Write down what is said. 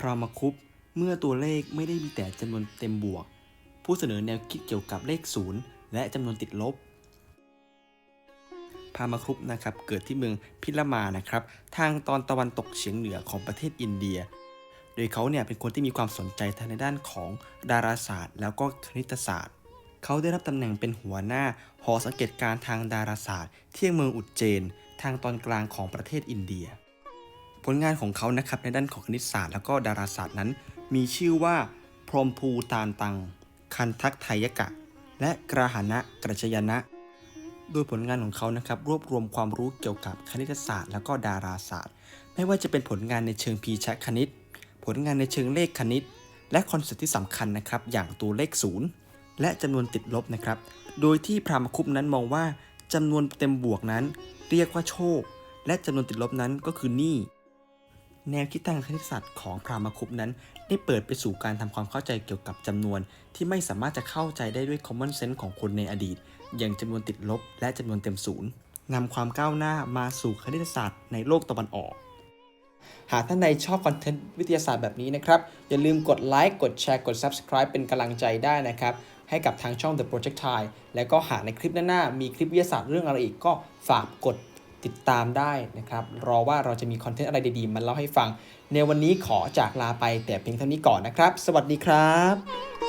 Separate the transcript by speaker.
Speaker 1: พรามาคุปเมื่อตัวเลขไม่ได้มีแต่จำนวนเต็มบวก ผู้เสนอแนวคิดเกี่ยวกับเลขศูนย์และจำนวนติดลบ พามาครุปนะครับเกิดที่เมืองพิลามานะครับทางตอนตะวันตกเฉียงเหนือของประเทศอินเดีย โดยเขาเนี่ยเป็นคนที่มีความสนใจทางในด้านของดาราศาสตร์ แล้วก็คณิตศาสตร์ เขาได้รับตำแหน่งเป็นหัวหน้าหอสังเกตการณ์ทางดาราศาสตร์ ที่เมืองอุจเจน ทางตอนกลางของประเทศอินเดีย ลงานของเขานะครับในด้านของคณิตศาสตร์ แล้วก็ดาราศาสตร์นั้น มีชื่อว่าพรหมภูตานตัง คันทักไทยกะ และกราหานะกระชยนะ โดยผลงานของเขานะครับรวบรวมความรู้เกี่ยวกับคณิตศาสตร์ แล้วก็ดาราศาสตร์ ไม่ว่าจะเป็นผลงานในเชิงพีชคณิต ผลงานในเชิงเลขคณิต และคอนเซ็ปต์ที่สำคัญนะครับอย่างตัวเลขศูนย์และจำนวนติดลบนะครับ โดยที่พรามคุปนั้นมองว่าจำนวนเต็มบวกนั้น เรียกว่าโชค และจำนวนติดลบนั้นก็คือหนี้ แนวคิดทางคณิตศาสตร์ของพราหมณ์คุปนั้น ได้เปิดไปสู่การทำความเข้าใจเกี่ยวกับจำนวน ที่ไม่สามารถจะเข้าใจได้ด้วย common sense ของคนในอดีต อย่างจำนวนติดลบ และจำนวนเต็มศูนย์นำความก้าวหน้ามาสู่คณิตศาสตร์ในโลกตะวันออก หากท่านใดชอบคอนเทนต์วิทยาศาสตร์แบบนี้นะครับ อย่าลืมกดไลค์กดแชร์กด Subscribe เป็นกำลังใจได้นะครับ ให้กับทางช่อง The Projectile แล้วก็หากในคลิปหน้าๆมีคลิปวิทยาศาสตร์เรื่องอะไรอีกก็ฝากกด ติดตามได้นะครับ รอว่าเราจะมีคอนเทนต์อะไรดีๆ มาเล่าให้ฟัง ในวันนี้ขอจากลาไปแต่เพียงเท่านี้ก่อนนะครับ สวัสดีครับ